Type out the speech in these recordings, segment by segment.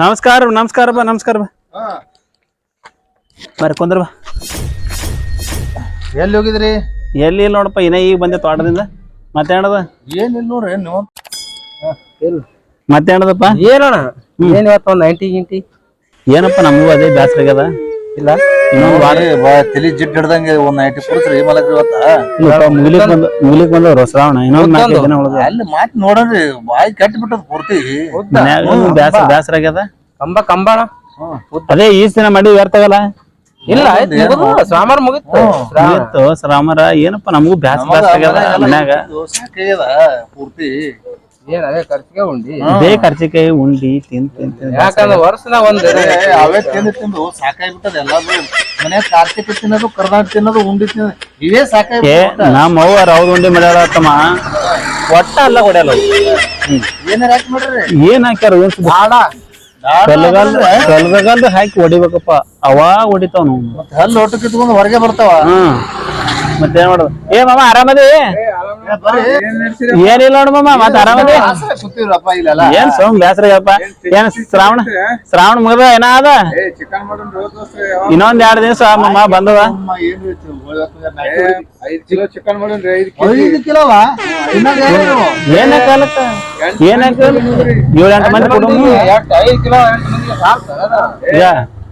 ನಮಸ್ಕಾರ ನಮಸ್ಕಾರ ಬಾ ನಮಸ್ಕಾರ ಬಾ. ಬರ ಬರ್ರಿ ಕುಂದ್ರ ಬಾ. ಎಲ್ಲಿ ಹೋಗಿದ್ರಿ? ಎಲ್ಲಿ ಇಲ್ಲ ನೋಡಪ್ಪ ಇನ್ನ ಈಗ ಬಂದೆ ತೋಟದಿಂದ. ಮತ್ತೆ ಏನದ? ಏನಿಲ್ಲ ನೋಡ್ರಿ ನೀವು ಮತ್ತೆ ಏನದಪ್ಪ? ಏನಣ್ಣ? ಏನ್ ಇವತ್ತು ಒಂದ್ ನೈಂಟಿ ಗಿಂಟಿ? ಏನಪ್ಪ ನಮಗೂ ಅದೇ ಬ್ಯಾಸರ ಆಗ್ಯದ ಇಲ್ಲ. ಇನ್ನೊಂದು ಬಾರಿ ಬಾ ತಲಿ ಜಿಡ್ ಹಿಡ್ದಂಗೆ ಒಂದ್ ನೈಟ್ ಕೊಡ್ತ್ರಿ ಮಲಗ್ರಿ ಇವತ್ತ. ಮುಗಿಲಿಕ್ ಬಂದ ಮುಗಿಲಿಕ್ ಬಂದವ್ರು ಶ್ರಾವಣ ಇನ್ನೊಂದ್ ನಾಲ್ಕೈದು ದಿನ ಉಳ್ದ ಅಲ್ಲಿ ಮಾತ್ ನೋಡ್ರಿ ಬಾಯಿ ಕಟ್ ಬಿಟ್ಟದ ಪೂರ್ತಿ. ಮನ್ಯಾಗ ಬ್ಯಾಸರ ಬ್ಯಾಸರ ಆಗ್ಯದ ಕಂಬ ಕಂಬಾಣ ಅದೇ ಈ ದಿನ ಮಾಡಿ ವ್ಯರ್ಥ ಆಗಲ್ಲ ಇಲ್ಲ ಆಯ್ತು ಮುಗಿತ್ತು. ಸ್ವಾಮರ್ ಮುಗಿತು ಮುಗೀತು ಶ್ರಾಮರ ಏನಪ್ಪ ನಮಗೂ ಬ್ಯಾಸರ ಬ್ಯಾಸರ ಆಗ್ಯದ ಮನ್ಯಾಗ? ಪೂರ್ತಿ. ಏನ್ ಅದೇ ಖರ್ಚಿಗೆ ಉಂಡಿ? ಇದೇ ಖರ್ಚಿಕಾಯಿ ಉಂಡಿ ತಿಂದ್ ತಿಂದ್ ತಿಂದ್ ಯಾಕಂದ್ರೆ ವರ್ಷನ ಒಂದ್ ಅವೇ ತಿಂದು ತಿಂದು ಸಾಕಾಗ್ಬಿಟ್ಟದ ಎಲ್ಲಾದ್ರು. ಮನ್ಯಾಗ ಕಾರ್ತಿಕ ತಿನ್ನೋದು ಕರ್ನಾಟಕ ತಿನ್ನೋದು ಉಂಡಿ ತಿನ್ನೋದು ಇವೇ ಸಾಕಾಗ್ಬಿಟ್ಟ ನಮ್ಮ ಅವ್ವ ಅವ್ರ ಉಂಡಿ ಮಾಡ್ಯಾಳ ತಮ್ಮ. ಒಟ್ಟ ಅಲ್ಲ ಹೊಡ್ಯಾಲ. ಏನಾರ ಯಾಕೆ ಮಾಡ್ರಿ ಏನ್ ಹಾಕ್ಯಾರ ಏನ್ ಸುದ್ದಿ? ಕಲ್ಗಲ್ ಕಲ್ಗಲ್ದ ಹಾಕಿ ಹೊಡಿಬೇಕಪ್ಪ. ಅವಾಗ ಹೊಡಿತಾವ ನಾವು. ಮತ್ತೆ ಹಲ್ಲು ಒಟ್ಟು ಕಿತ್ಕೊಂಡು ಹೊರಗೆ ಬರ್ತಾವ. ಮತ್ತೇನ್ ಮತ್ತೆ ಏನ್ ಮಾಡೋದು? ಏ ಮಾಮ ಆರಾಮದಿ? ಏನಿಲ್ಲ ನೋಡಮ್ಮ ಮಾಮ ಮತ್ ಆರಾಮದಿ ಏನ್ ಸೋಮ್ ಬ್ಯಾಸ್ರ ಆಗ್ಯದಪ್ಪ ಏನ್ ಶ್ರಾವಣ? ಶ್ರಾವಣ ಮುಗದ ಏನ ಅದ ಇನ್ನೊಂದ್ ಎರಡ್ ದಿವಸ ಮಾಮ ಬಂದವ ಏನ್ ಏನು? ಏನ ಕಾಲಕ್ಕ ಏನಾಕ ಏಳ್ ಎಂಟು ಮಂದಿ ಕುಟುಂಬ?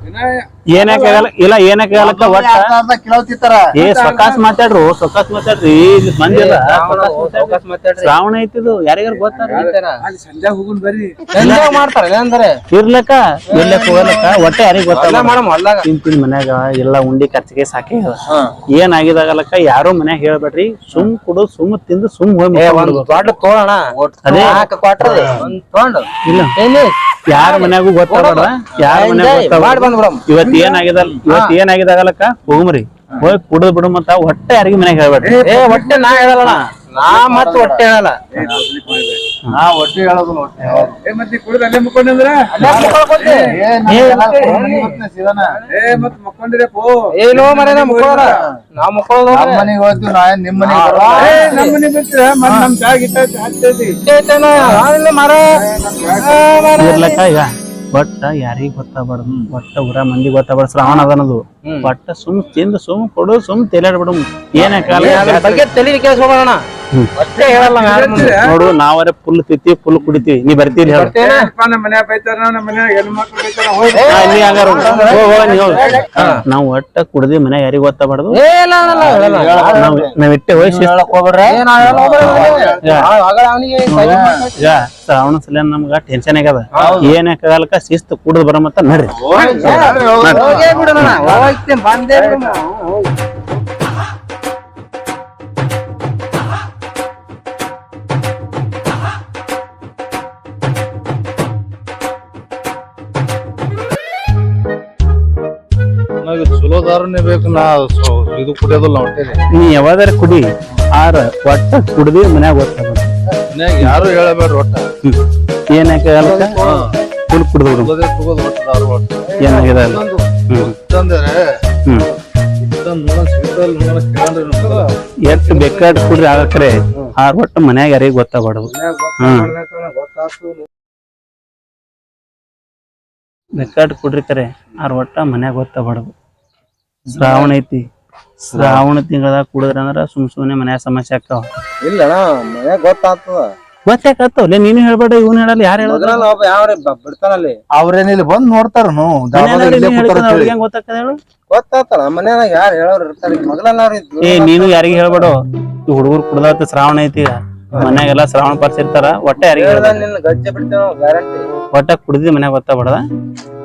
ಐದು ಕಿಲೋ ಎಂಟು ಮಂದಿಗೆ ಸಾಕು ಈಗ ಏನಕ್ಕಾಗಲ್ಲ ಇಲ್ಲ ಏನಕ್ಕಾಗಲ್ಲಕ್ಕ ಒಟ್ಟ? ಅರ್ಧ ಅರ್ಧ ಕಿಲೋ ತಿಂತಾರ ಏ ಸೊಕಾಸ್ ಮಾತಾಡ್ರು ಸೊಕಾಸ್ ಮಾತಾಡ್ರಿ. ಇಲ್ಲಿ ಮಂದಿ ಇಲ್ಲ ಸಾವ್ಕಾಸ್ ಮಾತಾಡ್ರಿ. ಶ್ರಾವಣ ಐತಿದು ಯಾರಿಗಾರ ಗೊತ್ತಾರ ಅಲ್ಲಿ ಸಂಜೆ ಹೋಗುನ್ ಬರ್ರಿ. ಎಂಜಾಯ್ ಮಾಡ್ತಾರೆ ಅಂದ್ರೆ? ಇರ್ಲಕ್ಕ ಇರ್ಲಕ್ಕ ಹೋಗಲಕ್ಕ ಒಟ್ಟೆ ಯಾರಿಗ ಮಾಡಮ್ ಹೊಲ್ದಾಗ. ತಿನ್ ಮನ್ಯಾಗ ಎಲ್ಲ ಉಂಡಿ ಖರ್ಚಿಗೆ ಸಾಕಿ ಏನಾಗಿದಾಗಲಕ್ಕ ಏನ್ ಆಗಿದಾಗಲಕ್ಕ ಯಾರು ಮನ್ಯಾಗ ಹೇಳ್ಬೇಡ್ರಿ. ಸುಮ್ ಕುಡು ಸುಮ್ ತಿಂದು ಸುಮ್ ಹೋಗಿ ಏ ಮಕ್ಕೊಂಡ್ ಒಂದ್ ದೊಡ್ಡ ತೋಳಣ. ಅದೇ. ನಾಲ್ಕು ಒಂದ್ ತೊಗೊಂಡು ಇಲ್ಲ. ಏನಿ? ಯಾರ ಮನ್ಯಾಗೂ ಗೊತ್ತಾಗ ಯಾರ ಮನ್ಯಾಗ ಗೊತ್ತಾಗ ಇವತ್ ಏನಾಗಿದಲ್ ಇವತ್ ಏನಾಗಿದಾಗಲಕ್ಕ? ಹೋಗ್ಮರಿ. ಹೋಗಿ ಕುಡಿದ್ ಬಿಡು ಮತ್ತ ಹೊಟ್ಟೆ ಯಾರಿಗೂ ಮನೆಗೆ ಹೇಳ್ಬೇಡ್ರಿ. ಏ ಹೊಟ್ಟೆ ನಾ ಹೇಳಲ್ಲ ನಾ ಮತ್ ಹೊಟ್ಟೆ ಹೇಳಲ್ಲ. ನಾ ಹೊಟ್ಟೆ ಹೇಳೋದು. ಏನೋ ಮರೆ ನಾ ಮುಕ್ಕೋಣ ನಾ ಮುಕ್ಕೋದು ಮನೆಗೆ ಹೋಗ್ತೀವಿ ನಾ ನಿಮ್ ಮನೆಗೆ ಮನೆ ಮರ ಈಗ. ಒಟ್ಟ ಯಾರಿಗ್ ಗೊತ್ತಾಗ್ಬಾರ್ದು ಒಟ್ಟ ಊರ ಮಂದಿ ಗೊತ್ತಾಗ್ಬಾರ್ದು ಶ್ರಾವಣ ಅದನ್ನದು ಒಟ್ಟ ಸುಮ್ ತಿಂದು ಸುಮ್ ಕೊಡು ಸುಮ್ ತೇಲಾಡ್ಬಿಡು. ಏನಕ್ಕಾಗಲ್ಲ ಕಾಲ ಬಗ್ಗೆ ತಲೆ ಮುಂದೆ. ನೋಡು ನಾವರೆ ಫುಲ್ ತಿತ್ತಿ ಫುಲ್ ಕುಡಿತೀವಿ ನೀ ಬರ್ತೀರಿ ಹೇಳು ನಾವು ಹೋಗು. ಹೋಗ್ ಹೋಗ್ ಹೋಗ್. ಒಟ್ಟ ಕುಡ್ದಿ ಮನೆ ಯಾರಿಗ್ ಗೊತ್ತಾಗ್ಬಾರ್ದು ಏ ಇಲ್ಲ ಇಲ್ಲ ಇಲ್ಲ, ಇಲ್ಲ. ನಾವ್ ಇಟ್ಟೆ. ಈಗ ಶ್ರಾವಣ ಸಲ ನಮ್ಗ ಟೆನ್ಷನ್ ಆಗ್ಯದ ಏನಕ್ಕಾಗಲ್ಕ ಶಿಸ್ತು ಕುಡ್ದು ಬರ ಮತ್ತ ನಡ್ರಿ ಹೋಗೇ ಬಿಡು ನನ್ನ. ಹೋಗ್ತೀನಿ, ಬಂದೇ ಬಿಡು. ನನಗೆ ಚಲೋ ದಾರನೇ ಬೇಕು ನಾ ಸೊ- ಇದು ಕುಡಿಯೋದಿಲ್ಲ ನಾ ನೀ ಯಾವಾಗಾರ ಕುಡಿ ಆರ ಒಟ್ಟ ಕುಡ್ದಿ ಮನ್ಯಾಗ ಯಾರು ಹೇಳಬೇಡ ಒಟ್ಟ. ಏನಕ್ಕಾಗಲ್ಕ ಫುಲ್ ಕುಡ್ದು ಬಿಡು ತಗೋದೇ ತಗೋದು ಒಟ್ಟ ದಾರು ಒಟ್ಟ. ಏನಾಗಿದೆ ಅಲ್ಲ? ಹ್ಮ್. ತಂದ್ರೆ ಹ್ಮ್. ನೋಡೋಣ ಸಿಗ್ತಲ್ಲ ನೋಡೋಣ ಕೇಳಂದ್ರೆ ನಮ್ಗೆ. ಎಷ್ಟು ಬೇಕಾದ್ ಕುಡ್ರಿ ಆಗಕ್ರೆ ಆರ್ ಒಟ್ಟ ಮನ್ಯಾಗ ಯಾರಿಗ್ ಗೊತ್ತಾಗ್ಬಾರ್ದು. ಹ್ಮ್. ಕುಡ್ರಿ ಕರೆ ಆರ್ ಒಟ್ಟ ಮನ್ಯಾಗ ಗೊತ್ತಾಗ್ಬಾರ್ದು. ಶ್ರಾವಣ ಐತಿ. ಶ್ರಾವಣ ತಿಂಗಳದಾಗ ಕುಡಿದ್ರ ಅಂದ್ರ ಸುಮ್ ಸುಮ್ನೆ ಮನ್ಯಾಗ ಸಮಸ್ಯೆ ಆಗ್ತಾವ. ಇಲ್ಲ ಮನ್ಯಾಗ ಗೊತ್ತಾಗ್ತದ. ಗೊತ್ತಾಕತ್ತವ್ಲೆ ನೀನು ಹೇಳ್ಬೇಡ ಇವ್ನು ಹೇಳಲ್ಲ ಯಾರು ಹೇಳೋದ್ರ ಅವ್ರೇನಿಲ್ಲ ಒಬ್ಬ ಯಾವ್ರಿ ಬಿಡ್ತಾನಲ್ಲಿ ಬಂದ್ ನೋಡ್ತಾರ ಗೊತ್ತಾಗ್ತದ ಹೇಳು? ಗೊತ್ತಾಗ್ತಲ್ಲ ಮನ್ಯಾಗ ಯಾರು ಹೇಳೋರು ಇರ್ತಾರೆ. ಏ ನೀನು ಯಾರಿಗೆ ಹೇಳ್ಬೇಡ? ಈ ಹುಡುಗರು ಕುಡ್ದಾತ ಶ್ರಾವಣ ಐತಿ ಮನ್ಯಾಗ ಮನ್ಯಾಗೆಲ್ಲ ಶ್ರಾವಣ ಪರ್ಸಿರ್ತಾರ ಒಟ್ಟ ಯಾರಿಗೆ ಒಟ್ಟ ಕುಡ್ದಿ ಮನ್ಯಾಗ ಗೊತ್ತಾಗ್ಬೇಡ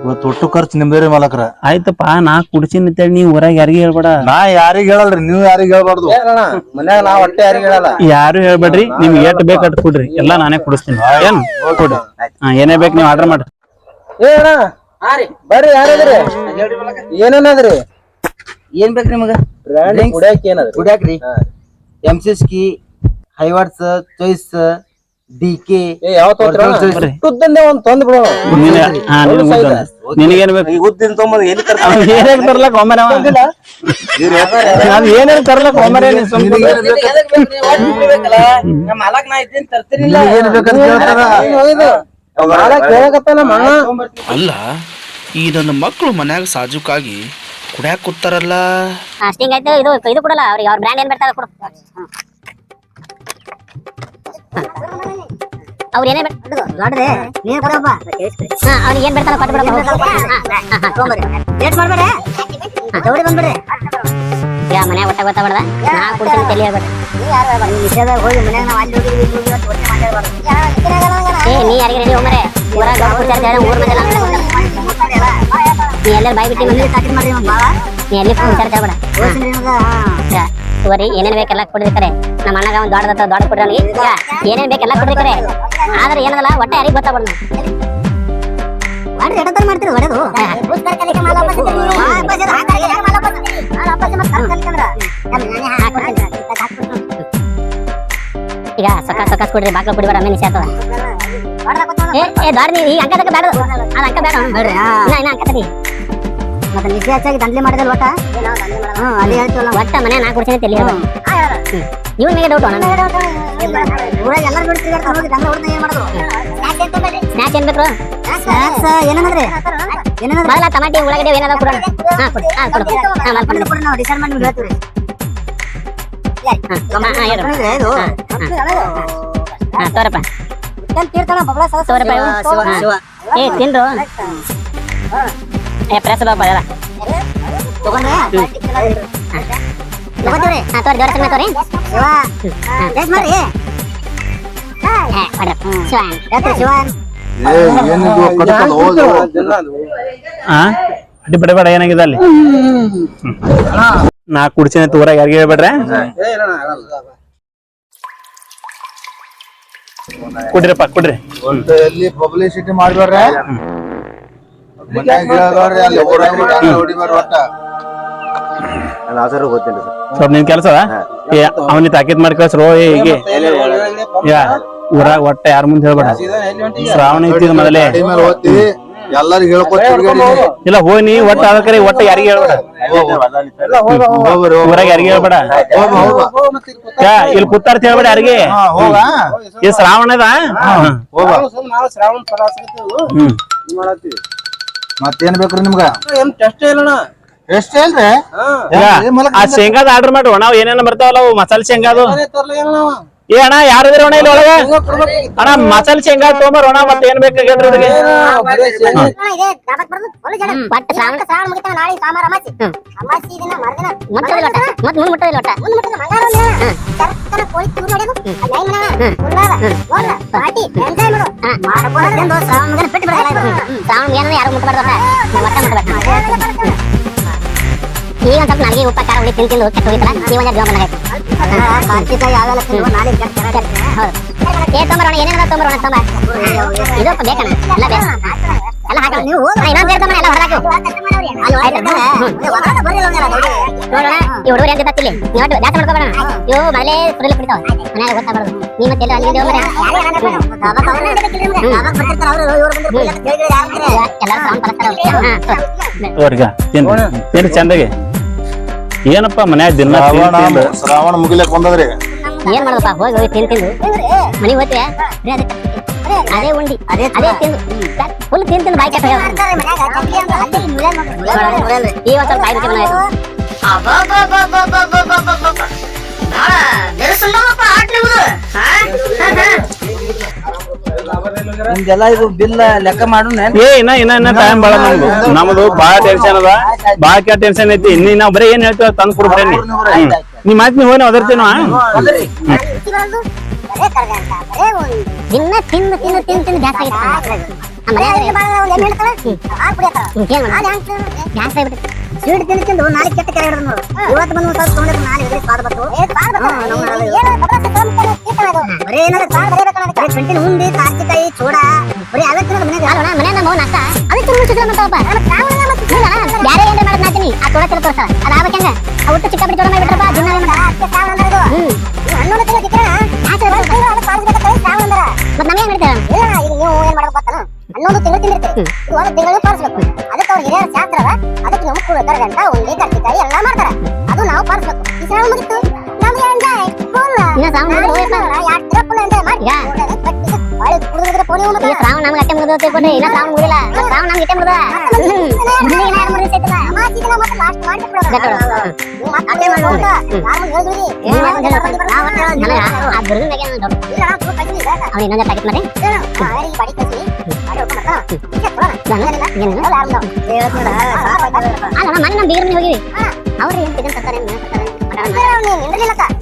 ಇವತ್ತು ಒಟ್ಟು ಖರ್ಚು ನಿಮ್ದೇ ಮಾಲಕ್ರ. ಆಯ್ತಪ್ಪ ನಾ ಕುಡ್ಸಿನ ಅಂತೇಳಿ ನೀವ್ ಊರಾಗ ಯಾರಿಗೆ ಹೇಳ್ಬೇಡ. ನಾ ಯಾರಿಗ್ ಹೇಳಲ್ರಿ ನೀವ್ ಯಾರಿಗ್ ಹೇಳ್ಬಾರ್ದು. ಮನ್ಯಾಗ ನಾ ಹೊಟ್ಟೆ ಯಾರಿಗೆ ಹೇಳಲ್ಲ. ಯಾರು ಹೇಳ್ಬೇಡ್ರಿ ನಿಮ್ಗೆ ಏಟ್ ಬೇಕು ಅಟ್ ಕೊಡ್ರಿ. ಎಲ್ಲಾ ನಾನೇ ಕುಡಿಸ್ತೀನಿ. ಏನ್? ಕೊಡ್ರಿ. ಹಾ ಏನೇ ಬೇಕು ನೀವ್ ಆರ್ಡರ್ ಮಾಡ್ರಿ. ಏ ಅಣ್ಣ ಬರ್ರಿ ಯಾರಿದ್ರಿ? ಏನೇನದ್ರಿ? ಏನ್ ಬೇಕ್ರಿ ನಿಮಗ? ಕುಡಿಯಾಕ್ರಿ ಕುಡಿಯಾಕ ಏನದ್ರಿ? ಕುಡ್ಯಾಕ್ರಿ ಎಂ ಸಿ ಸ್ಕಿ ಹೈವಾಟ್ಸ್ ಚಾಯ್ಸ್ ಡಿ ಕೆ ಒಂದ್ ತಂದ್ ಬಿಡೋ. ನಿನಗೇನ್ ಬೇಕು? ಉದ್ದಿನ ತೊಂಬಂದ್ ಎಲ್ಲಿ ಏನೇನ್ ತರ್ಲಕ್ ಒಮ್ಮೆ ಏನೇನ್ ತರ್ಲಕ್ ಒಮ್ಮೆ ನೀನ್ ಸುಮ್ನೆ ನಮ್ಮ ಮಾಲಕ್ ನಾ ಇದ್ದೀನಿ ತರ್ತೀನಿಲ್ಲ ಏನ್ ಬೇಕಂತ ಕೇಳ್ತಾರ? ಕೇಳಕತ್ತಲ್ಲ ಅಲ್ಲ ಈ ನನ್ನ ಮಕ್ಕಳು ಮನ್ಯಾಗ ಸಾಜುಕಾಗಿ ಕುಡ್ಯಾಕ ಕೂತಾರಲ್ಲ? ಅಷ್ಟಿಂಗ್ ಆಯ್ತು ಇದು ಇದು ಕೊಡಲ್ಲ ಅವ್ರಿಗೆ ಅವ್ರ ಬ್ರ್ಯಾಂಡ್ ಏನ್ ಬರ್ತಾರ ಕೊಡು. ಅವ್ರು ಏನೇ ನೋಡ್ರಿ ನೀನ್ ಕೊಡಪ್ಪ ಹಾ ಅವ್ರಿಗೆ ಏನ್ ಬರ್ತಾವ ಕೊಟ್ಟು ಬಿಡಪ್ಪ ತೊಗೊಂಬರ್ರಿ. ಲೇಟ್ ಮಾಡ್ಬೇಡಿ ತಗೊಳ್ಳಿ ಬಂದ್ಬಿಡ್ರಿ. ಈಗ ಮನ್ಯಾಗ ಒಟ್ಟ ಗೊತ್ತಾಗ್ಬಾರ್ದ ನಾ ಕುಡ್ತೀನಿ ತಲೆ ಹೇಳ್ಬೇಡ ನೀವು ನಿಷೇಧಾಗ ಹೋಗಿ ಮನ್ಯಾಗ ನಾವು ಅಲ್ಲಿ ಹೋಗಿ ಇಲ್ಲಿ ಹೋಗಿದ್ವಿ ಅಂತ ಒಟ್ಟೆ ಮಾತಾಡ್ಬಾರ್ದು. ಏ ನೀ ಯಾರಿಗೆ ರೆಡಿ ಹೋಮರೆ ಊರಾಗ ಕುಡ್ತಾರ ಹೇಳಿ ಊರ್ ಮಂದಿ ಎಲ್ಲ ನೀ ಎಲ್ಲರೂ ಬಾಯ್ ಬಿಟ್ಟಿ ಮಂದಿ ಮಾಡ್ರಿ ಇವ್ನ್ ಬಾಳ ನೀ ಎಲ್ಲಿ ವಿಚಾರ ತಗೋಬೇಡ ಓದ್ಸಿನ್ರಿ ತಗೋರಿ ಏನೇನ್ ಬೇಕೆಲ್ಲ ಕೊಡಿರ್ತಾರೆ ನಮ್ಮ ಅಣ್ಣಗ ಒಂದ್ ದೊಡ್ಡದ ದೊಡ್ಡ ಕೊಡ್ರಿ ಅವ್ನಿಗೆ ಏನೇನ್ ಬೇಕೆಲ್ಲ ಕೊಡಿರ್ತಾರೆ ಆದ್ರೆ ಏನದಲ್ಲ ಒಟ್ಟ ಯಾರಿಗೆ ಗೊತ್ತಾಗ್ಬಾರ್ದು. ಮಾಡ್ತೀರಿ ಹೊಡೆದು? ಈಗ ಸೊಕ್ಕ ಸೊಕ್ಕ ಕೊಡ್ರಿ ಬಾಕ್ಲ ಕುಡಿಬೇಡ ಆಮೇಲೆ ನಿಶ್ಚಯ ಆಗ್ತದ. ಏ ನೀವು ಈ ಅಂಕ ಬೇಡ ಅದ ಅಂಕ ಬೇಡ ಬೇಡ್ರಿ ಇನ್ನ ಇನ್ನ ಅಂಕ ತಡಿ. ಮತ್ತೆ ನಿಶ್ಚಯ ಹೆಚ್ಚಾಗಿ ದಂಡ್ಲಿ ಮಾಡಿದಲ್ ಒಟ್ಟ? ಹ್ಮ್ ಅದೇ ಹೇಳ್ತೀವಲ್ಲ ಒಟ್ಟ ಮನೆ ನಾ ಕೊಡ್ತೀನಿ ತಲೆ ಇವನ್ ಮೇಲೆ ಡೌಟ್ ಅಣ್ಣ. ಊರಾಗ ಎಲ್ಲರೂ ಬಿಟ್ಟು ತಿರ್ಗಾಡ್ತಾರ ಹೋಗಿ ದಂಡ ಹೊಡ್ದ ಏನ್ ಮಾಡೋದು? ಸ್ನ್ಯಾಕ್ಸ್ ಏನ್ ಬೇಕು? ಸ್ನಾಕ್ಸ್ ಏನಂದ್ರಿ ಏನಂದ್ರಿ ಮೊದಲ ಟಮಾಟಿ ಉಳ್ಳಾಗಡ್ಡಿ ಏನಾದ ಕೊಡೋಣ. ಹಾ ಕೊಡು. ಹಾ ಕೊಡು. ಹಾ ಮಾಡಿ ಕೊಡ್ರಿ, ಕೊಡ್ರಿ, ನಾವು ಡಿಸೈಡ್ ಮಾಡಿ ನಿಮ್ಗೆ ಹೇಳ್ತೀವಿ. ಹಾ ಹಾ ಹೇಳು. ನೋಡಿದ್ರೆ ಇದು ಹಾ. ತೋರಪ್ಪ. ತೀರ್ಥನ ಬಬಳ ಸಹ ತೋರಪ್ಪ ಇವು. ಶಿವ, ಹಾ. ಏ ಪ್ರೆಸ್ ಬಾಪ ಎಲ್ಲ ತಗೊಂಡ್ರೆ? ತಗೋತೀವ್ರಿ ಹಾ. ತೋರಿ. ಜೋರ ತೋರಿ ಶಿವ. ಮಾಡ್ರಿ. ಅಡ್ಡಿ ಬಿಡಬೇಡ ಏನಾಗಿದೆ ಅಲ್ಲಿ? ನಾ ಕುಡ್ಸಿನ ಯಾರಿಗೆ ಹೇಳ್ಬೇಡ್ರೆ? ಕುಡ್ರಿಪ್ಪ ಕೊಡ್ರಿ. ಎಲ್ಲಿ ಪಬ್ಲಿಸಿಟಿ ಮಾಡ್ಬೇಡ್ರಿ ಮನ್ಯಾಗ ಹೇಳ್ಬೇಡ್ರಿ ಅಲ್ಲಿ ಊರಾಗ ಗಾಳಿ ಹೊಡಿಬೇಡ್ರಿ ಒಟ್ಟ ಸ್ವಲ್ಪ ನಿನ್ ಕೆಲಸ ಏ ಅವನಿ ತಾಕೀತ್ ಮಾಡಿ ಕಳ್ಸ್ರೋ ಏ ಹೀಗೆ. ಯಾ ಊರಾಗ ಒಟ್ಟ ಯಾರ ಮುಂದೆ ಹೇಳ್ಬೇಡ. ಶ್ರಾವಣ ಇತ್ತಿದ್ ಮೊದಲೇ. ಎಲ್ಲರಿಗೂ ಹೇಳ್ಕೊತ ಇಲ್ಲ ಹೋಗಿ ನೀ ಒಟ್ಟ ಅದಕ್ಕರೆ ಒಟ್ಟ ಯಾರಿಗೆ ಹೇಳ್ಬೇಡ. ಊರಾಗ ಯಾರಿಗೆ ಹೇಳ್ಬೇಡ. ಯಾ ಇಲ್ಲಿ ಕೂತಾರ್ತ ಹೇಳ್ಬೇಡ ಯಾರಿಗೆ. ಹೋಗ. ಈ ಶ್ರಾವಣದ? ಹೋಗ. ಶ್ರಾವಣ ಮತ್ತೇನ್ ಬೇಕ್ರಿ ನಿಮ್ಗ? ಏನ್ ಟೆಸ್ಟ್ ಇಲ್ಲಣ್ಣ. ಎಷ್ಟ ಇಲ್ರಿ? ಈಗ ಆ ಶೇಂಗಾದ ಆರ್ಡರ್ ಮಾಡ್ರು ನಾವು ಏನೇನ ಬರ್ತಾವಲ್ಲ ಅವು ಮಸಾಲೆ ಶೇಂಗಾದು ಏ ಅಣ್ಣ ಯಾರು ಅಣ್ಣ ಇಲ್ಲಿ ಒಳಗ? ಅಣ್ಣ ಮಸಾಲೆ ಶೇಂಗಾ ತೊಗೊಂಬರ್ ಅಣ್ಣ ಮತ್ತೆ ಏನ್ ಬೇಕಾಗ್ಯದ್ರಿ ಅದಕ್ಕೆ ಒಟ್ಟು ಶ್ರಾವಣ ಶ್ರಾವಣ ಮುಗಿತಾವ ನಾಳೆ ಸಾಮಾರ ಅಮಾಸಿ ಅಮಾಸಿ ದಿನ ಮರ್ದಿನ ಮುಟ್ಟದಿಲ್ಲ ಒಟ್ಟ ಮತ್ ಮುಂದ್ ಮುಟ್ಟದಿಲ್ಲ ಒಟ್ಟ ಮುಂದ್ ಮುಟ್ಟಿದ ಮಂಗಾರ ಕರ್ಕನ ಕೋಳಿ ತಿಂದು ಹೊಡೆದು ನೈ ಮನ ಉಳ್ಳಾದ ನೋಡ್ರ ಪಾರ್ಟಿ ಎಂಜಾಯ್ ಮಾಡು ಮಾಡ್ಕೊಂಡು ಶ್ರಾವಣ ಮುಗಿನ ಬಿಟ್ಟು ಬಿಡಲ್ಲ ಶ್ರಾವಣ ಏನಂದ್ರೆ ಯಾರು ಮುಟ್ಟಬಾರ್ದು ಒಟ್ಟ ಒಟ್ಟ ಮುಟ್ಟಬೇಕು ಈಗ ಒಂದ್ ಸ್ವಲ್ಪ ನನಗೆ ಉಪ್ಪ ಖಾರ ಹುಳಿ ತಿಂದು ತಿಂದು ಕೆಟ್ಟ ಹೋಗಿತ್ತಲ್ಲ ನೀವು ಒಂದ್ ಜೀವ ಬಂದಾಗೈತೆ ಕಾರ್ತಿಕ ಯಾವೆಲ್ಲ ತಿಂದು ನಾಳೆ ಹೌದು ಏ ತೊಂಬರೋಣ ಏನೇನದ ತೊಂಬರೋಣ ತೊಂಬ ಇದು ಬೇಕಣ್ಣ ಎಲ್ಲ ಬೇಕು ಎಲ್ಲ ಹಾಕೋಣ ನೀವು ಹೋಗ್ರಿ. ಇನ್ನೊಂದು ಬೇರೆ ತೊಂಬ ಎಲ್ಲ ಹೊರಗಾಕು ನೋಡೋಣ ಈ ಹುಡುಗರು ಏನ್ ಗೊತ್ತಿಲ್ಲ ಒಟ್ಟು ಜಾಸ್ತಿ ಮಾಡ್ಕೋಬೇಡ. ಇವು ಮೊದಲೇ ಕುಡಿಲಿ ಕುಡಿತಾವ. ಮನ್ಯಾಗ ಗೊತ್ತಾಗ್ಬಾರ್ದು ನೀ ಮತ್ತೆ ಎಲ್ಲ ಅಲ್ಲಿ ಮರ ಎಲ್ಲರೂ ಸಾಂಗ್ ಕಲಿಸ್ತಾರ ಹಾ ಅವ್ರಿಗ ತಿನ್ರಿ. ತಿನ್ರಿ ಚಂದಗೆ. ಏನಪ್ಪ ಮನ್ಯಾಗ ದಿನ ಶ್ರಾವಣ ಮುಗಿಲಕ್ ಬಂದದ್ರಿ. ಏನ್ ಮಾಡೋದಪ್ಪ ಹೋಗಿ ಹೋಗಿ ತಿಂದು ತಿಂದು. ಮನೆಗೆ ಹೋಗ್ತೀವಿ ಬರೀ ಅದೇ. ಅದೇ ಉಂಡಿ. ಅದೇ ಅದೇ ತಿಂದು. ಫುಲ್ ತಿಂದು ತಿಂದು ಬಾಯಿ ಕೆಟ್ಟ ಸ್ವಲ್ಪ ಬಾಯಿ ಬಿಟ್ಟು ನಿಮ್ದೆಲ್ಲ ಇದು ಬಿಲ್ ಲೆಕ್ಕ ಮಾಡು ಏ ಇನ್ನ ಇನ್ನ ಇನ್ನ ಟೈಮ್ ಬಾಳ ನಮ್ದು ನಮ್ದು ಬಾಳ ಟೆನ್ಷನ್ ಅದ ಬಾಳ ಕೆಟ್ಟ ಟೆನ್ಷನ್ ಐತಿ ನೀ ನಾವ್ ಬರೀ ಏನ್ ಹೇಳ್ತೀವ ತಂದ್ ಕೊಡ್ಬಿಡ್ರಿ ನೀ ಮಾತ್ ನೀವ್ ಹೋಗಿ ಒದರ್ತೀನ ದಿನ ತಿಂದು ತಿಂದು ತಿಂದು ತಿಂದು ಗ್ಯಾಸ್ ಆಗಿತ್ತು ಗ್ಯಾಸ್ ಆಗಿಬಿಟ್ಟು ಸ್ವೀಟ್ ತಿಂದು ತಿಂದು ನಾಳೆ ಕೆಟ್ಟ ಕೆರೆ ಹಿಡಿದ್ರು ನೋಡು ಇವತ್ತು ಬಂದು ಒಂದ್ ಸ್ವಲ್ಪ ತೊಗೊಂಡ್ರೆ ನಾಳೆ ಎದುರು ಸ್ವಾದ ಬರ್ತು ಬರೀ ಏನಾದ್ರು ಸಾರ್ ಬರೀಬೇಕಣ್ಣ ಅದಕ್ಕೆ. ಬರೀ ಟ್ವೆಂಟಿನ ಉಂಡಿ ಕಾರ್ತಿಕಾಯಿ ಚೂಡ ಬರೀ ಅವೇ ತಿನ್ನೋದು ಮನೆಗೆ ಅಲ್ವಣ ಮನೆ ನಮ್ಮ ನಾಷ್ಟ ಅದು ತುಂಬ ಚಿತ್ರ ಮಾಡ್ತಾವಪ್ಪ ಬ್ಯಾರೆ ಏನ್ರ ಮಾಡೋದ್ ನಾತೀನಿ ಆ ತೋಡ ತಿಳ್ಕೊ ಸರ್ ಅದ ಆಗ್ಬೇಕಂಗ ಆ ಊಟ ಚಿಕ್ಕ ಬಿಟ್ಟು ಮಾಡಿಬಿಟ್ರಪ್ಪ ದಿನ ಹ್ಮ್ ಹನ್ನೊಂದು ತಿಂಗಳು ಕಿತ್ತಣ ಮತ್ ನಮ್ಗೆ ಹೆಂಗ್ ನಡೀತೇವೆ ಇಲ್ಲ ಈಗ ನೀವು ಏನ್ ಮಾಡ್ಬೇಕು ಗೊತ್ತಾ ಹನ್ನೊಂದು ತಿಂಗಳು ತಿಂದಿರ್ತೀರಿ ಇದು ಒಂದು ತಿಂಗಳು ಪಾಲಿಸ್ಬೇಕು ಅದಕ್ಕೆ ಅವ್ರ ಹಿರಿಯರ ಶಾಸ್ತ್ರ ಅದ ಅದಕ್ಕೆ ನಮ್ಗೆ ಕೂಡ ಕರಗಂಟ ಉಂಡಿ ಕರ್ಚಿಕಾಯಿ ಎಲ್ಲ ಮಾಡ್ತಾರ. ಅದು ನಾವು ಪಾಲಿಸ್ಬೇಕು ಈ ಶ್ರಾವಣ ಮುಗಿತು. ನಮ್ಗೆ ಎಂಜಾಯ್ ಫುಲ್ ಇನ್ನ ಸಾಂಗ್ ಮುಗಿದು ಹೋಗ್ಯಪ್ಪ. ಯಾಕೆ ಫುಲ್ ಎಂಜಾಯ್ ಮಾಡಿ? ಯಾ. ಒಳ್ಳೆ ಕುಡಿದ್ರೆ ಕೋಣಿ ಉಣ್ಣಕ ಈ ಶ್ರಾವಣ ನಮ್ಗೆ ಅಟ್ಟೆ ಮುಗಿದ ತಿಳ್ಕೊಂಡ್ರೆ ಇನ್ನ ಶ್ರಾವಣ ಮುಗಿಲ್ಲ. ಮತ್ತ್ ಶ್ರಾವಣ ನಮ್ಗೆ ಇಟ್ಟೆ ಮುಗಿದ. ಮುಂದೆ ಇನ್ನ ಎರಡು ಮೂರು ದಿವಸ ಐತಲ್ಲ. ಅಮಾಸಿ ದಿನ ಮತ್ತೆ ಲಾಸ್ಟ್ ಮಾಡಿ ಬಿಡೋದು ನೀವು ಮತ್ತೆ ಅದೇ ಮಾಡೋದು ಯಾರು ಹೇಳಿದ್ರಿ ಏನ್ ಮಾಡ್ಕೊಂಡ್ ಹೇಳ್ಬೇಕು? ನಾವ್ ಒಟ್ಟು ನನಗ ಆ ದುರ್ಗನ್ ಮ್ಯಾಗೆ ಏನೋ ಡೌಟ್. ಇಲ್ಲ ನಾನು ಸ್ವಲ್ಪ ಕಳ್ಸಿನಿ ಬೇಡ ಅವ್ನು ಇನ್ನೊಂದ್ ಪ್ಯಾಕೆಟ್ ಮಾಡಿ. ಅವ್ರು ಏನ್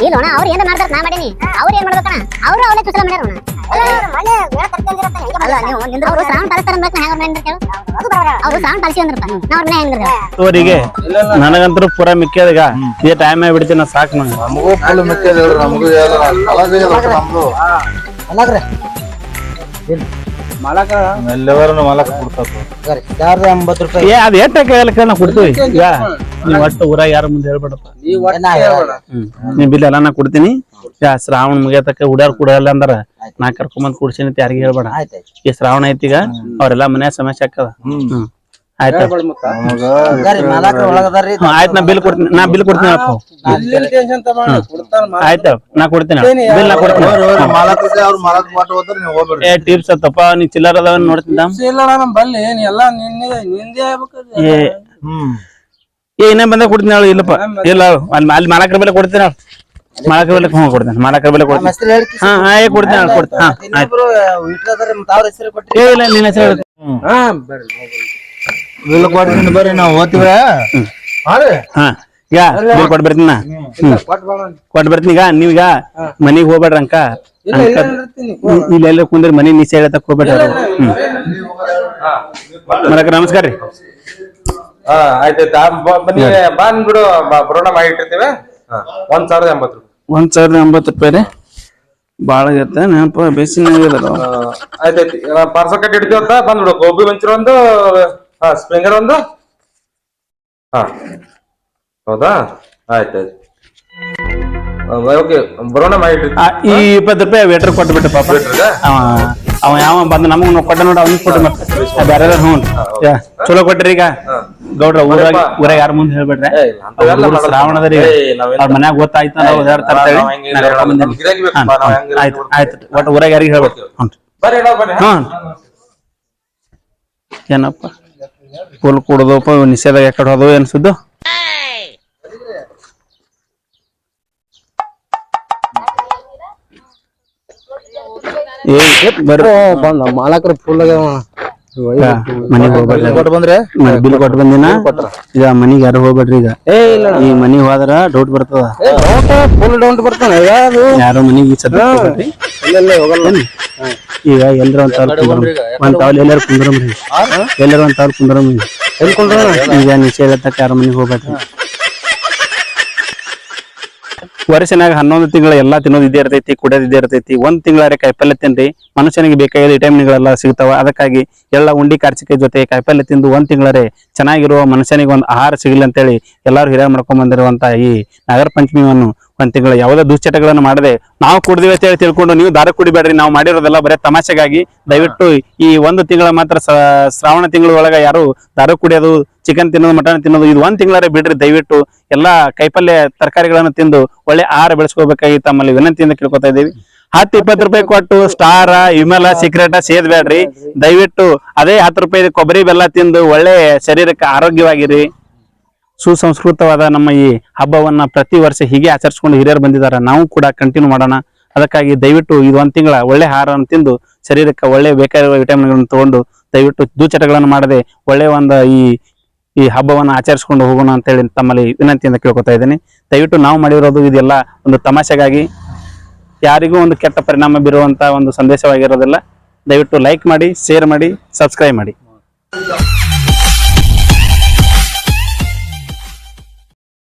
ಇಲ್ಲ ಅಣ್ಣ ಅವ್ರು ಮಾಡ್ತಾರೆ ನಾ ಮಾಡೀನಿ. ಅವ್ರು ಏನ್ ಮಾಡ್ಬೇಕಣ್ಣ ಅವ್ರು ಅವನೇ ತುಸಲ ಮಾಡ್ಯಾರ ಹೆಂಗೆ ಅವ್ರು ಶ್ರಾವಣ ಪಾಲಿಸ್ತಾರ ಅಂತ ಹೆಂಗ್ ಬರೋಣ ಅವ್ರು ಶ್ರಾವಣ ಪಾಲಿಸಿ ಅಂದ್ರಪ್ಪ ನಾವ್. ಅವ್ರ ಮನೆ ಹೆಂಗಿರ್ದ ಅವರಿಗೆ ನನಗಂತೂ ಪೂರಾ ಮಿಕ್ಕಿದಾಗ ಇದೇ ಟೈಮ್ ಬಿಡ್ತೀನಿ ನಾ ಸಾಕು ನಂಗೆ ನಮಗೂ ಫುಲ್ ಮಿಕ್ಕದ ನಮಗೂ ನಮ್ದು. ಅಲ್ಲಾಗ್ರೆ ಮಾಲಕ? ಎಲ್ಲವರನ್ನು ಮಲಕ್ ಬಿಡ್ತಾರ ಸಾವಿರದ ಎಂಬತ್ತು ರೂಪಾಯಿ? ಏ ಅದ್ ಎಟ್ಟ ಕೇಳಕ್ಕೆ ನಾ ಕೊಡ್ತೀವಿ? ಈಗ ನೀವ್ ಒಟ್ಟು ಊರಾಗ ಯಾರ ಮುಂದೆ ಹೇಳ್ಬೇಡಪ್ಪ. ನೀವ್ ಬಿಲ್ ಎಲ್ಲ ನಾ ಕೊಡ್ತೀನಿ. ಯಾ ಶ್ರಾವಣ ಮುಗಿಯತಕ್ಕ ಹುಡ್ಯಾರ್ ಕುಡಲ್ಲ ಅಂದ್ರ. ನಾ ಕರ್ಕೊಂಬಂದ್ ಕುಡ್ಸೀನಿ ಅಂತ ಯಾರಿಗೂ ಹೇಳ್ಬೇಡ. ಈ ಶ್ರಾವಣ ಐತಿಗ ಈಗ ಅವ್ರೆಲ್ಲಾ ಮನ್ಯಾಗ ಸಮಸ್ಯೆ ಆಕ್ಕದ ಹ್ಮ್. ಆಯ್ತಾ. ನಾ ಬಿಲ್ ಕೊಡ್ತೀನಿ ನಾ ಬಿಲ್ ಕೊಡ್ತೀನಿ. ಆಯ್ತ ನಾ ಕೊಡ್ತೀನಿ ಬಿಲ್ ನಾ ಕೊಡ್ತೀನಿ ಏ ಟಿಪ್ಸ್ ಅತ್ತಪ್ಪ ನೀ ಚಿಲ್ಲರ್ ಅದಾವ ಆಗ್ಬೇಕದು. ಏ ಇನ್ನೇ ಬಂದ ಕೊಡ್ತೀನಿ ಹೇಳು ಇಲ್ಲಪ್ಪ. ಇಲ್ಲ ಅಲ್ಲಿ ಅಲ್ಲಿ ಮಾಲಕರ ಬೆಲೆ ಕೊಡ್ತೀನಿ ಮಾಲಕರ ಬೆಲೆ ಹ್ಞೂ ಕೊಡ್ತೀನಿ. ಮಾಲಕರ ಬೆಲೆ ಕೊಡ್ತೀನಿ. ಹಾ ಹಾ ಏ ಕೊಡ್ತೀನಿ ಕೊಡ್ತೀನಿ. ಹಾ ಆಯ್ತು. ಏ ಇಲ್ಲ ನಿನ್ನ ಹೆಸರು ಹಾ ಬರ್ರಿ. ಬಿಲ್ ಕೊಡ್ತೀನಿ ಬರ್ರಿ ನಾವು ಓದ್ತೀವ ಹಾ ಈಗ ಬಿಲ್ ಬರ್ತೀನಿ ನಾ. ಇಲ್ಲ ಕೊಟ್ ಬರ್ತೀನಿ ಈಗ ನೀವೀಗ ಮನಿಗೆ ಹೋಗ್ಬೇಡ್ರಿ ಅಂಕ. ಇಲ್ಲೆಲ್ಲ ಕುಂದ್ರ ಮನಿ ನಿಸೆ ಹೇಳತಕ್ಕ ಹೋಗ್ಬೇಡ್ರಿ ಹ್ಮ್. ಮರಕ ನಮಸ್ಕಾರ ರೀ. ಹಾ ಆಯ್ತಾಯ್ತು. ಬನ್ನಿ ಬಂದ್ಬಿಡು ಬರೋಣ ಮಾಡಿ ಇಟ್ಟಿರ್ತೀವಿ. ಒಂದ್ ಸಾವಿರದ ಎಂಬತ್ತು ರೂಪಾಯಿ. ಒಂದ್ ಸಾವಿರದ ಎಂಬತ್ತು ರೂಪಾಯಿ ರೀ. ಭಾಳ ಆಗತ್ತೆ ನೆನಪ ಬೇಸಿನ ಆಯ್ತಾಯ್ತು. ಪಾರ್ಸಲ್ ಕಟ್ಟಿ ಇಡ್ತೀವಿ ಅಂತ ಬಂದ್ಬಿಡು. ಗೋಬಿ ಮಂಚೂರಿ ಒಂದು ಹಾ ಸ್ಪ್ರಿಂಗರ್ ಒಂದು? ಹಾ. ಹೌದಾ? ಆಯ್ತಾಯ್ತು ಓಕೆ ಬರೋಣ ಆ, ಈ ಇಪ್ಪತ್ತು ರೂಪಾಯಿ ವೇಟರ್ ಕೊಟ್ಟು ಬಿಟ್ಟು ಪಾಪ. ಅವ ಅವ ಯಾವ ಬಂದ ನಮಗ್ ಕೊಟ್ಟ ನೋಡ ಅವ್ನಿಗೆ ಕೊಟ್ಟು ಮತ್ತೆ ಬೇರೆ ಹ್ಞೂ ಯಾ, ಚಲೋ ಕೊಟ್ರಿ ಈಗ. ಗೌಡ್ರ ಊರಾಗ ಊರಾಗ ಯಾರ ಮುಂದೆ ಹೇಳ್ಬೇಡ್ರಿ ಏ, ಅವ್ರ ಊರು ಮಾಡಲ್ಲ. ಶ್ರಾವಣದ ರೀ ಏ, ನಾವೆಲ್ಲ- ಅವ್ರ ಮನ್ಯಾಗ ಗೊತ್ತಾಯ್ತು ನಾವು ಓದಾಡ್ತಾ ಇರ್ತೇವೆ ನಾವ್ ಹೆಂಗೆ ನಾ ಕರ್ಕೊಂಡ್ ಬಂದೀನಿ. ನಮ್ಗ್ ಗಿರಾಕಿ ಬೇಕು, ಹಾ, ನಾವ್ ಹೆಂಗೆ ಆಯ್ತು ಆಯ್ತು. ಒಟ್ಟು ಊರಾಗ ಯಾರಿಗೆ ಹೇಳ್ಬೇಕು? ಹ್ಞೂ ಬರ್ರಿ ಅಣ್ಣ, ಬರ್ರಿ ಹ್ಞೂ ಏನಪ್ಪ? ಫುಲ್ ಕುಡ್ದಪ್ಪ ನಿಷೇಧ ಯಾಕಡೆ ಹೋದವು ಏನ್ ಸುದ್ದು? ಏ ಬರ್ರಿ. ಬಂದ ಮಾಲಕರು ಫುಲ್ ಮನೆಗೆ ಹೋಗ್ಬೇಡ್ರಿ. ಕೊಟ್ಟು ಬಂದ್ರೆ? ಬಿಲ್ ಕೊಟ್ಟು ಬಂದಿನ? ಈಗ ಮನಿಗೆ ಯಾರು ಹೋಗ್ಬೇಡ್ರಿ ಈಗ? ಈ ಮನಿಗ್ ಹೋದ್ರ ಡೌಟ್ ಬರ್ತದ? ಫುಲ್ ಡೌಟ್ ಬರ್ತಾನೆ ಯಾರು ಮನಿಗೆ ಸದ್ಯ ಹೋಗಲ್ಲ. ಈಗ ಎಲ್ಲರೂ ಒಂದ್ ತಾವ್ ಕುಂದ್ರಮ್. ಒಂದ್ ತಾವಲ್ ಎಲ್ಲಾರು ಕುಂದ್ರಮ್ರಿ ಎಲ್ಲಾರು ಒಂದ್ ತಾವಲ್ ಕುಂದ್ರಮ್ರಿ ಈಗ ನಿಷೇಧ ತಕ್ಕ ಯಾರ ಮನಿಗೆ ಹೋಗ್ಬೇಡ್ರಿ ವರ್ಷನಾಗ ಹನ್ನೊಂದು ತಿಂಗಳ ಎಲ್ಲಾ ತಿನ್ನೋದು ಇದೇ ಇರ್ತೈತಿ ಕುಡಿಯೋದು ಇದೇ ಇರ್ತೈತಿ. ಒಂದ್ ತಿಂಗಳಾರೆ ಕಾಯಿಪಲ್ಯ ತಿನ್ರಿ. ಮನುಷ್ಯನಿಗೆ ಬೇಕಾಗಿರೋ ವಿಟಮಿನ್ಗಳೆಲ್ಲ ಸಿಗ್ತಾವ. ಅದಕ್ಕಾಗಿ ಎಲ್ಲ ಉಂಡಿ ಕಾರ್ಚಿಕಾಯಿ ಜೊತೆ ಕಾಯಿಪಲ್ಯ ತಿಂದು ಒಂದ್ ತಿಂಗಳಾರೆ ಚೆನ್ನಾಗಿರುವ ಮನುಷ್ಯನಿಗೆ ಒಂದು ಆಹಾರ ಸಿಗಲಿ ಅಂತೇಳಿ ಎಲ್ಲಾರು ಹಿರಿಯ ಮಾಡ್ಕೊಂಡ್ ಬಂದಿರುವಂತ ಈ ನಾಗರ ಪಂಚಮಿಯನ್ನು ಒಂದ್ ತಿಂಗಳ ಯಾವುದೇ ದುಶ್ಚಟಗಳನ್ನು ಮಾಡದೆ ನಾವು ಕುಡ್ದಿವಿ ಅಂತ ಹೇಳಿ ತಿಳ್ಕೊಂಡು ನೀವು ದಾರ ಕುಡಿಬೇಡ್ರಿ, ನಾವು ಮಾಡಿರೋದೆಲ್ಲ ಬರೇ ತಮಾಷೆಗಾಗಿ ದಯವಿಟ್ಟು ಈ ಒಂದು ತಿಂಗಳ ಮಾತ್ರ ಶ್ರಾವಣ ತಿಂಗಳ ಒಳಗ ಯಾರು ದಾರ ಕುಡಿಯೋದು ಚಿಕನ್ ತಿನ್ನೋದು ಮಟನ್ ತಿನ್ನೋದು, ಇದು ಒಂದ್ ತಿಂಗಳಾರೆ ಬಿಡ್ರಿ ದಯವಿಟ್ಟು. ಎಲ್ಲಾ ಕೈಪಲ್ಯ ತರಕಾರಿಗಳನ್ನು ತಿಂದು ಒಳ್ಳೆ ಆಹಾರ ಬೆಳೆಸ್ಕೋಬೇಕಾಗಿ ತಮ್ಮಲ್ಲಿ ವಿನಂತಿಯಿಂದ ಕೇಳ್ಕೊತಾ ಇದ್ದೀವಿ. ಹತ್ತು ಇಪ್ಪತ್ತು ರೂಪಾಯಿ ಕೊಟ್ಟು ಸ್ಟಾರ ವಿಮಲ ಸಿಕ್ರೆಟ ಸೇದ್ಬೇಡ್ರಿ ದಯವಿಟ್ಟು ಅದೇ ಹತ್ತು ರೂಪಾಯಿ ಕೊಬ್ಬರಿ ಬೆಲ್ಲ ತಿಂದು ಒಳ್ಳೆ ಶರೀರಕ್ಕೆ ಆರೋಗ್ಯವಾಗಿರಿ. ಸುಸಂಸ್ಕೃತವಾದ ನಮ್ಮ ಈ ಹಬ್ಬವನ್ನ ಪ್ರತಿ ವರ್ಷ ಹೀಗೆ ಆಚರಿಸ್ಕೊಂಡು ಹಿರಿಯರು ಬಂದಿದ್ದಾರೆ. ನಾವು ಕೂಡ ಕಂಟಿನ್ಯೂ ಮಾಡೋಣ. ಅದಕ್ಕಾಗಿ ದಯವಿಟ್ಟು ಇದು ಒಂದು ತಿಂಗಳ ಒಳ್ಳೆ ಆಹಾರವನ್ನು ತಿಂದು ಶರೀರಕ್ಕೆ ಒಳ್ಳೆ ಬೇಕಾಗಿರುವ ವಿಟಮಿನ್ಗಳನ್ನು ತಗೊಂಡು ದಯವಿಟ್ಟು ದುಚಟಗಳನ್ನು ಮಾಡದೆ ಒಳ್ಳೆ ಒಂದು ಈ ಈ ಹಬ್ಬವನ್ನ ಆಚರಿಸ್ಕೊಂಡು ಹೋಗೋಣ ಅಂತೇಳಿ ತಮ್ಮಲ್ಲಿ ವಿನಂತಿಯಿಂದ ಕೇಳ್ಕೊತಾ ಇದ್ದೀನಿ. ದಯವಿಟ್ಟು ನಾವು ಮಾಡಿರೋದು ಇದೆಲ್ಲ ಒಂದು ತಮಾಷೆಗಾಗಿ ಯಾರಿಗೂ ಒಂದು ಕೆಟ್ಟ ಪರಿಣಾಮ ಬೀರುವಂತಹ ಒಂದು ಸಂದೇಶವಾಗಿರೋದಿಲ್ಲ. ದಯವಿಟ್ಟು ಲೈಕ್ ಮಾಡಿ ಶೇರ್ ಮಾಡಿ ಸಬ್ಸ್ಕ್ರೈಬ್ ಮಾಡಿ.